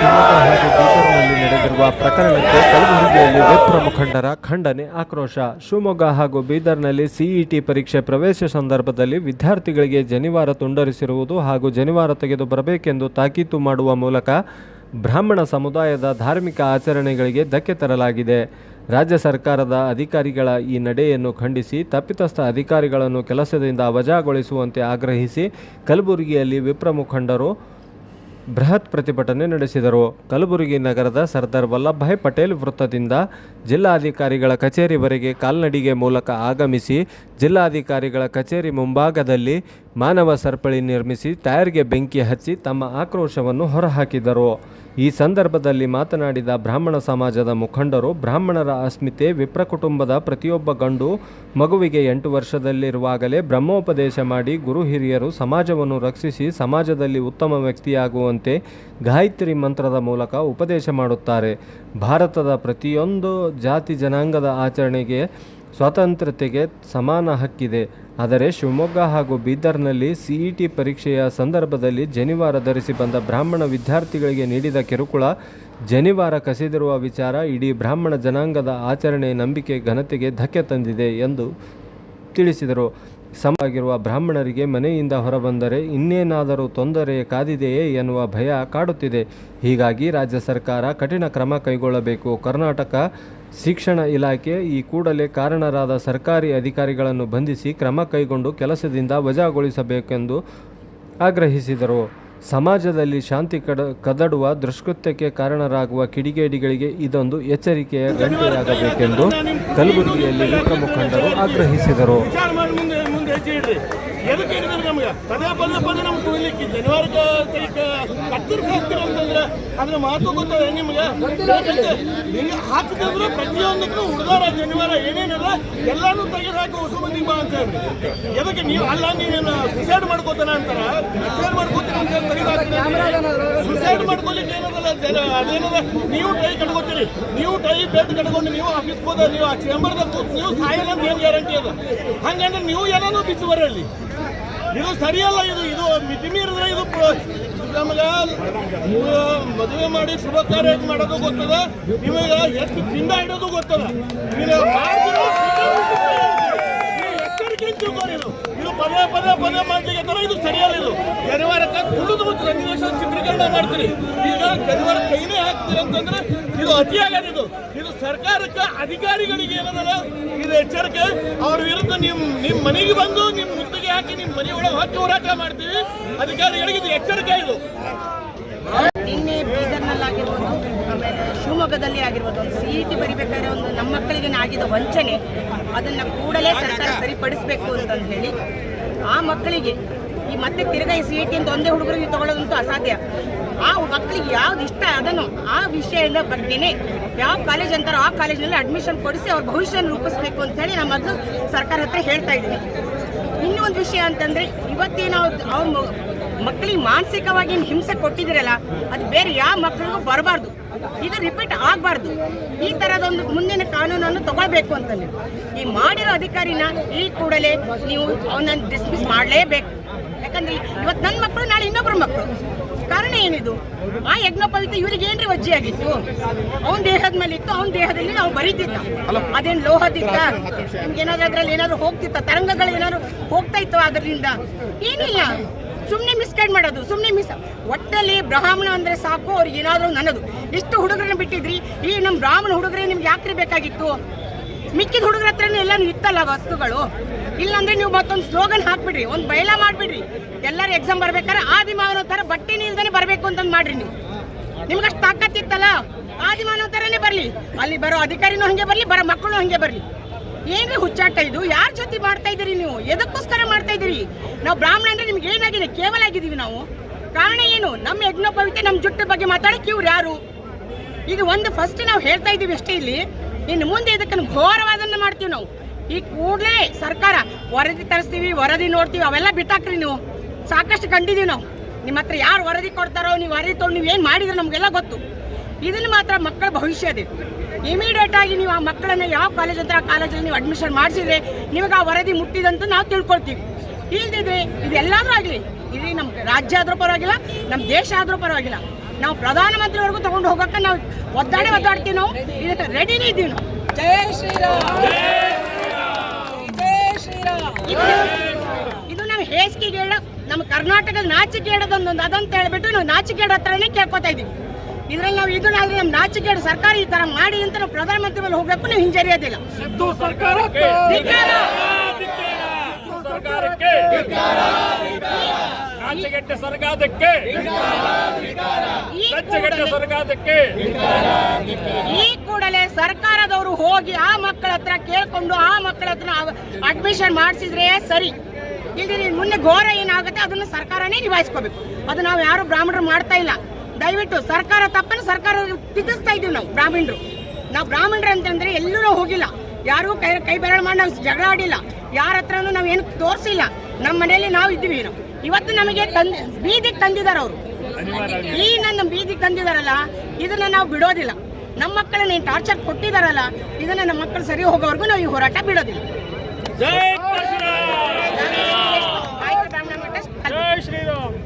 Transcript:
ಶಿವಮೊಗ್ಗ ಹಾಗೂ ಬೀದರ್ನಲ್ಲಿ ನಡೆದಿರುವ ಪ್ರಕರಣಕ್ಕೆ ಕಲಬುರಗಿಯಲ್ಲಿ ವಿಪ್ರ ಮುಖಂಡರ ಖಂಡನೆ ಆಕ್ರೋಶ. ಶಿವಮೊಗ್ಗ ಹಾಗೂ ಬೀದರ್ನಲ್ಲಿ ಸಿಇಟಿ ಪರೀಕ್ಷೆ ಪ್ರವೇಶ ಸಂದರ್ಭದಲ್ಲಿ ವಿದ್ಯಾರ್ಥಿಗಳಿಗೆ ಜನಿವಾರ ತುಂಡರಿಸಿರುವುದು ಹಾಗೂ ಜನಿವಾರ ತೆಗೆದು ಬರಬೇಕೆಂದು ತಾಕೀತು ಮಾಡುವ ಮೂಲಕ ಬ್ರಾಹ್ಮಣ ಸಮುದಾಯದ ಧಾರ್ಮಿಕ ಆಚರಣೆಗಳಿಗೆ ಧಕ್ಕೆ ತರಲಾಗಿದೆ. ರಾಜ್ಯ ಸರ್ಕಾರದ ಅಧಿಕಾರಿಗಳ ಈ ನಡೆಯನ್ನು ಖಂಡಿಸಿ ತಪ್ಪಿತಸ್ಥ ಅಧಿಕಾರಿಗಳನ್ನು ಕೆಲಸದಿಂದ ವಜಾಗೊಳಿಸುವಂತೆ ಆಗ್ರಹಿಸಿ ಕಲಬುರಗಿಯಲ್ಲಿ ವಿಪ್ರ ಮುಖಂಡರು ಬೃಹತ್ ಪ್ರತಿಭಟನೆ ನಡೆಸಿದರು. ಕಲಬುರಗಿ ನಗರದ ಸರ್ದಾರ್ ವಲ್ಲಭಭಾಯ್ ಪಟೇಲ್ ವೃತ್ತದಿಂದ ಜಿಲ್ಲಾಧಿಕಾರಿಗಳ ಕಚೇರಿವರೆಗೆ ಕಾಲ್ನಡಿಗೆ ಮೂಲಕ ಆಗಮಿಸಿ, ಜಿಲ್ಲಾಧಿಕಾರಿಗಳ ಕಚೇರಿ ಮುಂಭಾಗದಲ್ಲಿ ಮಾನವ ಸರಪಳಿ ನಿರ್ಮಿಸಿ, ಟೈರ್ಗೆ ಬೆಂಕಿ ಹಚ್ಚಿ ತಮ್ಮ ಆಕ್ರೋಶವನ್ನು ಹೊರಹಾಕಿದರು. ಈ ಸಂದರ್ಭದಲ್ಲಿ ಮಾತನಾಡಿದ ಬ್ರಾಹ್ಮಣ ಸಮಾಜದ ಮುಖಂಡರು, ಬ್ರಾಹ್ಮಣರ ಅಸ್ಮಿತೆ ವಿಪ್ರ ಕುಟುಂಬದ ಪ್ರತಿಯೊಬ್ಬ ಗಂಡು ಮಗುವಿಗೆ ಎಂಟು ವರ್ಷದಲ್ಲಿರುವಾಗಲೇ ಬ್ರಹ್ಮೋಪದೇಶ ಮಾಡಿ ಗುರು ಹಿರಿಯರು ಸಮಾಜವನ್ನು ರಕ್ಷಿಸಿ ಸಮಾಜದಲ್ಲಿ ಉತ್ತಮ ವ್ಯಕ್ತಿಯಾಗುವಂತೆ ಗಾಯತ್ರಿ ಮಂತ್ರದ ಮೂಲಕ ಉಪದೇಶ ಮಾಡುತ್ತಾರೆ. ಭಾರತದ ಪ್ರತಿಯೊಂದು ಜಾತಿ ಜನಾಂಗದ ಆಚರಣೆಗೆ ಸ್ವಾತಂತ್ರ್ಯತೆಗೆ ಸಮಾನ ಹಕ್ಕಿದೆ. ಆದರೆ ಶಿವಮೊಗ್ಗ ಹಾಗೂ ಬೀದರ್ನಲ್ಲಿ ಸಿಇಟಿ ಪರೀಕ್ಷೆಯ ಸಂದರ್ಭದಲ್ಲಿ ಜನಿವಾರ ಧರಿಸಿ ಬಂದ ಬ್ರಾಹ್ಮಣ ವಿದ್ಯಾರ್ಥಿಗಳಿಗೆ ನೀಡಿದ ಕಿರುಕುಳ, ಜನಿವಾರ ಕಸಿದಿರುವ ವಿಚಾರ ಇಡೀ ಬ್ರಾಹ್ಮಣ ಜನಾಂಗದ ಆಚರಣೆ ನಂಬಿಕೆ ಘನತೆಗೆ ಧಕ್ಕೆ ತಂದಿದೆ ಎಂದು ತಿಳಿಸಿದರು. ಸಮವಾಗಿರುವ ಬ್ರಾಹ್ಮಣರಿಗೆ ಮನೆಯಿಂದ ಹೊರಬಂದರೆ ಇನ್ನೇನಾದರೂ ತೊಂದರೆ ಕಾದಿದೆಯೇ ಎನ್ನುವ ಭಯ ಕಾಡುತ್ತಿದೆ. ಹೀಗಾಗಿ ರಾಜ್ಯ ಸರ್ಕಾರ ಕಠಿಣ ಕ್ರಮ ಕೈಗೊಳ್ಳಬೇಕು. ಕರ್ನಾಟಕ ಶಿಕ್ಷಣ ಇಲಾಖೆ ಈ ಕೂಡಲೇ ಕಾರಣರಾದ ಸರ್ಕಾರಿ ಅಧಿಕಾರಿಗಳನ್ನು ಬಂಧಿಸಿ ಕ್ರಮ ಕೈಗೊಂಡು ಕೆಲಸದಿಂದ ವಜಾಗೊಳಿಸಬೇಕೆಂದು ಆಗ್ರಹಿಸಿದರು. ಸಮಾಜದಲ್ಲಿ ಶಾಂತಿ ಕಡ, ಕದಡುವ ದುಷ್ಕೃತ್ಯಕ್ಕೆ ಕಾರಣರಾಗುವ ಕಿಡಿಗೇಡಿಗಳಿಗೆ ಇದೊಂದು ಎಚ್ಚರಿಕೆಯ ಗಂಟೆಯಾಗಬೇಕೆಂದು ಕಲಬುರಗಿಯಲ್ಲಿ ಮುಖಂಡರು ಆಗ್ರಹಿಸಿದರು. ಎದಕ್ಕೆ ಹೇಳಿದ್ರೆ ನಮ್ಗೆ? ಪದೇ ಪದೇ ಪದೇ ನಮ್ಗೆ ತುಳಿಲಿಕ್ಕೆ ಜನವಾರಕ್ಕೆ ಕತ್ತರಿಸಿ ಹಾಕ್ತೀರ ಅಂತಂದ್ರೆ ಅದ್ರ ಮಾತು ಗೊತ್ತದ ನಿಮ್ಗೆ? ನಿಮ್ಗೆ ಹಾಕಿದ್ರೆ ಪ್ರತಿಯೊಂದಕ್ಕೂ ಹುಡುಗಾರ ಜನಿವಾರ ಏನೇನಲ್ಲ ಎಲ್ಲಾನು ತೆಗೆದು ಹಾಕಿ ಹೊಸ ಬಾ ಅಂತ ಹೇಳಿ ಎದಕ್ಕೆ ನೀವು ಅಲ್ಲ ನೀವೇನು ಸುಸೈಡ್ ಮಾಡ್ಕೋತಾನ ಅಂತಾರ? ಸುಸೈಡ್ ಮಾಡ್ಕೋತೀರ ಅಂತ ತೆಗೆದು ಸುಸೈಡ್ ಮಾಡ್ಕೊಲಿಕ್ಕೆ ಏನದಲ್ಲ ಜನ? ಅದೇನದ? ನೀವು ಟೈ ಕಟ್ಕೋತೀರಿ. ನೀವು ಟೈ ಬೆಲ್ಟ್ ಕಟ್ಕೊಂಡು ನೀವು ಆಫೀಸ್ ಹೋದ ನೀವು ಆ ಚೇಂಬರ್ದಾಗ ನೀವು ಸಾಯಲ್ಲ ಅಂತ ಏನು ಗ್ಯಾರಂಟಿ ಅದ? ಹಂಗಂದ್ರೆ ನೀವು ಏನೇನೋ ಬಿಚ್ಚು ಬರಲ್ಲಿ ಇದು ಸರಿಯಲ್ಲ, ಇದು ಇದು ಮಿತಿ ಮೀರಿದ್ರೆ ಇದು ನಮ್ಗೆ ಮದುವೆ ಮಾಡಿ ಶುಭ ಕಾರ್ಯ ಮಾಡೋದು ಗೊತ್ತದ? ನಿಮಗೆ ಎಷ್ಟು ತಿಂದ ಇಡೋದು ಗೊತ್ತದ? ಇದು ಪದೇ ಪದೇ ಪದೇ ಮಾಡ್ಲಿಕ್ಕೆ ಇದು ಸರಿಯಲ್ಲ ಇದು. ಜನವಾರಕ್ಕೆ ಕುಳಿದು ಮತ್ತು ಸನ್ನಿವೇಶ ಚಿತ್ರೀಕರಣ ಮಾಡ್ತೀರಿ. ಈಗ ಶನಿವಾರ ಕೈನೇ ಹಾಕ್ತೀರಿ ಅಂತಂದ್ರೆ ಇದು ಅತಿಯಾಗದ ಇದು ಇದು. ಸರ್ಕಾರಕ್ಕೆ ಅಧಿಕಾರಿಗಳಿಗೆ ಏನದಲ್ಲ? ಇದು ಎಚ್ಚರಿಕೆ. ಅವ್ರ ವಿರುದ್ಧ ನಿಮ್ ನಿಮ್ ಮನೆಗೆ ಬಂದು ನಿಮ್ ಮುತ್ತಿಗೆ ಹಾಕಿ ನಿಮ್ ಮನೆ ಒಳಗೆ ಹಾಕಿ ಹೋರಾಟ ಮಾಡ್ತೀವಿ. ಅಧಿಕಾರಿಗಳಿಗೆ ಇದು ಎಚ್ಚರಿಕೆ ಇದು. ನಿನ್ನೆ ಬೀದರ್ನಲ್ಲಾಗಿರ್ಬೋದು, ಆಮೇಲೆ ಶಿವಮೊಗ್ಗದಲ್ಲಿ ಆಗಿರ್ಬೋದು, ಒಂದು ಸಿ ಇ ಟಿ ಬರಿಬೇಕಾದ್ರೆ ಒಂದು ನಮ್ಮ ಮಕ್ಕಳಿಗೆ ಆಗಿದ ವಂಚನೆ, ಅದನ್ನು ಕೂಡಲೇ ಸರ್ಕಾರ ಸರಿಪಡಿಸಬೇಕು ಅಂತಂದು ಹೇಳಿ, ಆ ಮಕ್ಕಳಿಗೆ ಈ ಮತ್ತೆ ತಿರ್ಗಾ ಈ ಸಿ ಇ ಟಿ ಅಂತ ಒಂದೇ ಹುಡುಗರಿಗೆ ತಗೊಳ್ಳೋದಂತೂ ಅಸಾಧ್ಯ. ಆ ಮಕ್ಕಳಿಗೆ ಯಾವ್ದು ಇಷ್ಟ ಅದನ್ನು ಆ ವಿಷಯದಿಂದ ಬಗ್ಗೆನೇ ಯಾವ ಕಾಲೇಜ್ ಅಂತಾರೋ ಆ ಕಾಲೇಜಿನಲ್ಲಿ ಅಡ್ಮಿಷನ್ ಕೊಡಿಸಿ ಅವ್ರ ಭವಿಷ್ಯನ ರೂಪಿಸಬೇಕು ಅಂತ ಹೇಳಿ ನಾನು ಮೊದಲು ಸರ್ಕಾರ ಹತ್ರ ಹೇಳ್ತಾ ಇದ್ದೀನಿ. ಇನ್ನೊಂದು ವಿಷಯ ಅಂತಂದ್ರೆ, ಇವತ್ತೇನು ಅವ್ರ ಮಕ್ಕಳಿಗೆ ಮಾನಸಿಕವಾಗಿ ಏನು ಹಿಂಸೆ ಕೊಟ್ಟಿದ್ದೀರಲ್ಲ, ಅದು ಬೇರೆ ಯಾವ ಮಕ್ಕಳಿಗೂ ಬರಬಾರ್ದು. ಇದು ರಿಪೀಟ್ ಆಗಬಾರ್ದು. ಈ ಥರದೊಂದು ಮುಂದಿನ ಕಾನೂನನ್ನು ತಗೊಳ್ಬೇಕು ಅಂತಂದ್ರೆ, ಈ ಮಾಡಿರೋ ಅಧಿಕಾರಿನ ಈ ಕೂಡಲೇ ನೀವು ಅವನನ್ನು ಡಿಸ್ಮಿಸ್ ಮಾಡಲೇಬೇಕು. ಯಾಕಂದ್ರೆ ಇವತ್ತು ನನ್ನ ಮಕ್ಕಳು ನಾಳೆ ಇನ್ನೊಬ್ಬರ ಮಕ್ಕಳು ಕಾರಣ ಏನಿದು? ಆ ಯಜ್ಞೋಪವಿತ ಇವ್ರಿಗೆ ಏನ್ರಿ ವಜ್ಜೆ ಆಗಿತ್ತು? ಅವನ ದೇಹದ ಮೇಲೆ ಇತ್ತು ಅವನ ದೇಹದಲ್ಲಿ ನಾವು ಬರೀತಿದ್ದ. ಅದೇನ್ ಲೋಹದಿತ್ತ? ನಿಮ್ಗೆ ಏನಾದ್ರು ಅದ್ರಲ್ಲಿ ಏನಾದ್ರು ಹೋಗ್ತಿತ್ತ? ತರಂಗಗಳು ಏನಾದ್ರು ಹೋಗ್ತಾ ಇತ್ತು ಅದರಿಂದ ಏನಿಲ್ಲ. ಸುಮ್ಮನೆ ಮಿಸ್ಗೈಡ್ ಮಾಡೋದು ಸುಮ್ಮನೆ ಮಿಸ್ ಒಟ್ಟಲ್ಲಿ ಬ್ರಾಹ್ಮಣ ಅಂದ್ರೆ ಸಾಕು ಅವ್ರಿಗೆ ಏನಾದರೂ ನನ್ನದು. ಇಷ್ಟು ಹುಡುಗರನ್ನ ಬಿಟ್ಟಿದ್ರಿ ಈ ನಮ್ಮ ಬ್ರಾಹ್ಮಣ ಹುಡುಗರೇ ನಿಮ್ಗೆ ಯಾಕ್ರಿ ಬೇಕಾಗಿತ್ತು? ಮಿಕ್ಕಿದ ಹುಡುಗರ ಹತ್ರನೂ ಎಲ್ಲಾನು ಇತ್ತಲ್ಲ ವಸ್ತುಗಳು? ಇಲ್ಲಾಂದ್ರೆ ನೀವು ಮತ್ತೊಂದು ಸ್ಲೋಗನ್ ಹಾಕ್ಬಿಡ್ರಿ, ಒಂದು ಬಯಲ ಮಾಡ್ಬಿಡ್ರಿ. ಎಲ್ಲರೂ ಎಕ್ಸಾಮ್ ಬರ್ಬೇಕಾದ್ರೆ ಆದಿಮಾವನ ತರ ಬಟ್ಟೆ ನಿಲ್ದಾನೆ ಬರಬೇಕು ಅಂತಂದು ಮಾಡ್ರಿ ನೀವು. ನಿಮ್ಗೆ ಅಷ್ಟು ತಾಕತ್ತಿತ್ತಲ್ಲ? ಆದಿಮಾನವ ತರನೇ ಬರಲಿ. ಅಲ್ಲಿ ಬರೋ ಅಧಿಕಾರಿನೂ ಹಂಗೆ ಬರಲಿ, ಬರೋ ಮಕ್ಕಳು ಹಂಗೆ ಬರಲಿ. ಏನ್ರಿ ಹುಚ್ಚಾಟ ಇದು? ಯಾರ ಜೊತೆ ಮಾಡ್ತಾ ಇದ್ದೀರಿ ನೀವು? ಎದಕ್ಕೋಸ್ಕರ ಮಾಡ್ತಾ ಇದ್ದೀರಿ? ನಾವು ಬ್ರಾಹ್ಮಣ ಅಂದ್ರೆ ನಿಮ್ಗೆ ಏನಾಗಿದೆ? ಕೇವಲ ಆಗಿದ್ದೀವಿ ನಾವು. ಕಾರಣ ಏನು? ನಮ್ಮ ಯಜ್ಞೋಪವಿತೆ ನಮ್ಮ ಜುಟ್ಟು ಬಗ್ಗೆ ಮಾತಾಡಕ್ಕೆ ಇವ್ರು ಯಾರು? ಇದು ಒಂದು ಫಸ್ಟ್ ನಾವು ಹೇಳ್ತಾ ಇದ್ದೀವಿ ಅಷ್ಟೇ ಇಲ್ಲಿ. ಇನ್ನು ಮುಂದೆ ಇದಕ್ಕೆ ಘೋರವಾದನ್ನ ಮಾಡ್ತೀವಿ ನಾವು. ಈ ಕೂಡಲೇ ಸರ್ಕಾರ ವರದಿ ತರಿಸ್ತೀವಿ, ವರದಿ ನೋಡ್ತೀವಿ, ಅವೆಲ್ಲ ಬಿಟ್ಟಾಕ್ರಿ ನೀವು. ಸಾಕಷ್ಟು ಕಂಡಿದೀವಿ ನಾವು. ನಿಮ್ಮ ಹತ್ರ ಯಾರು ವರದಿ ಕೊಡ್ತಾರೋ, ನೀವು ವರದಿ ತೊಗೊಂಡು ನೀವು ಏನು ಮಾಡಿದ್ರೆ ನಮಗೆಲ್ಲ ಗೊತ್ತು. ಇದನ್ನು ಮಾತ್ರ ಮಕ್ಕಳ ಭವಿಷ್ಯ ಇದೆ ಇಮಿಡಿಯೇಟ್ ಆಗಿ ನೀವು ಆ ಮಕ್ಕಳನ್ನು ಯಾವ ಕಾಲೇಜ್ ಅಂತ ಆ ಕಾಲೇಜಲ್ಲಿ ನೀವು ಅಡ್ಮಿಷನ್ ಮಾಡಿಸಿದ್ರೆ ನಿಮಗೆ ಆ ವರದಿ ಮುಟ್ಟಿದಂತ ನಾವು ತಿಳ್ಕೊಳ್ತೀವಿ. ಇಲ್ದಿದ್ರೆ ಇದೆಲ್ಲಾದ್ರೂ ಆಗಲಿ. ಇಲ್ಲಿ ನಮ್ಮ ರಾಜ್ಯ ಆದರೂ ಪರವಾಗಿಲ್ಲ ನಮ್ಮ ದೇಶ ಆದರೂ ಪರವಾಗಿಲ್ಲ. ನಾವು ಪ್ರಧಾನಮಂತ್ರಿವರೆಗೂ ತಗೊಂಡು ಹೋಗಕ್ಕೆ ನಾವು ಒದ್ದಾಡಿ ಒದ್ದಾಡ್ತೀವಿ ನಾವು. ಇದಕ್ಕೆ ರೆಡಿನೇ ಇದ್ದೀವಿ ನಾವು. ಜಯ ಶ್ರೀರಾಮ್. ಇದು ನಾವು ಹೇಸಿಗೆ ಕೇಳ ನಮ್ಮ ಕರ್ನಾಟಕದ ನಾಚಿಕೆಡದೊಂದು ಅದಂತ ಹೇಳ್ಬಿಟ್ಟು ನಾವು ನಾಚಿಕೇಡ ಹತ್ರನೇ ಕೇಳ್ಕೊತಾ ಇದ್ದೀವಿ. ಇದ್ರಲ್ಲಿ ನಾವು ಇದನ್ನಾದ್ರೆ ನಮ್ಮ ನಾಚಿಕೆಡ ಸರ್ಕಾರ ಈ ತರ ಮಾಡಿ ಅಂತ ನಾವು ಪ್ರಧಾನಮಂತ್ರಿ ಮೇಲೆ ಹೋಗ್ಬೇಕು ನಾವು ಹಿಂಜರಿಯೋದಿಲ್ಲ. ಸಿದ್ದು ಸಿದ್ದು ಸರ್ಕಾರಕ್ಕೆ ರಾಜ್ಯಗಟ್ಟೆ ಸರ್ಕಾರಕ್ಕೆ ಈ ಕೂಡಲೇ- ಸರ್ಕಾರದವರು ಹೋಗಿ ಆ ಮಕ್ಕಳ ಹತ್ರ ಕೇಳ್ಕೊಂಡು ಆ ಮಕ್ಕಳ ಹತ್ರ ಅಡ್ಮಿಷನ್ ಮಾಡಿಸಿದ್ರೆ ಸರಿ. ಇಲ್ಲಿ ಮುಂದೆ ಘೋರ ಏನಾಗುತ್ತೆ ಅದನ್ನು ಸರ್ಕಾರನೇ ನಿಭಾಯಿಸ್ಕೋಬೇಕು. ಅದು ನಾವು ಯಾರು ಬ್ರಾಹ್ಮಣರು ಮಾಡ್ತಾ ಇಲ್ಲ. ದಯವಿಟ್ಟು ಸರ್ಕಾರ ತಪ್ಪನ್ನು ಸರ್ಕಾರ ತಿದ್ದಿಸ್ತಾ ಇದೀವಿ ನಾವು, ಬ್ರಾಹ್ಮಣರು. ನಾವು ಬ್ರಾಹ್ಮಣರು ಅಂತಂದ್ರೆ ಎಲ್ಲೂ ನಾವು ಹೋಗಿಲ್ಲ. ಯಾರೂ ಕೈ ಕೈ ಬೆರಳು ಮಾಡಿ ನಾವು ಜಗಳ ಆಡಿಲ್ಲ. ಯಾರ ಹತ್ರನೂ ನಾವು ಏನು ತೋರಿಸಿಲ್ಲ. ನಮ್ಮ ಮನೆಯಲ್ಲಿ ನಾವು ಇದ್ದೀವಿ ನಾವು ಇವತ್ತು ನಮಗೆ ತಂದ್ ಬೀದಿಗೆ ತಂದಿದ್ದಾರೆ ಅವರು. ಈ ನನ್ನ ಬೀದಿಗೆ ತಂದಿದಾರಲ್ಲ ಇದನ್ನ ನಾವು ಬಿಡೋದಿಲ್ಲ. ನಮ್ಮ ಮಕ್ಕಳನ್ನ ಏನು ಟಾರ್ಚರ್ ಕೊಟ್ಟಿದಾರಲ್ಲ ಇದನ್ನ ನಮ್ಮ ಮಕ್ಕಳು ಸರಿ ಹೋಗೋವರೆಗೂ ನಾವು ಈ ಹೋರಾಟ ಬಿಡೋದಿಲ್ಲ. ಆಯ್ತು ಬ್ರಾಹ್ಮಣ ಮಠ. ಜೈ ಶ್ರೀರಾಮ್!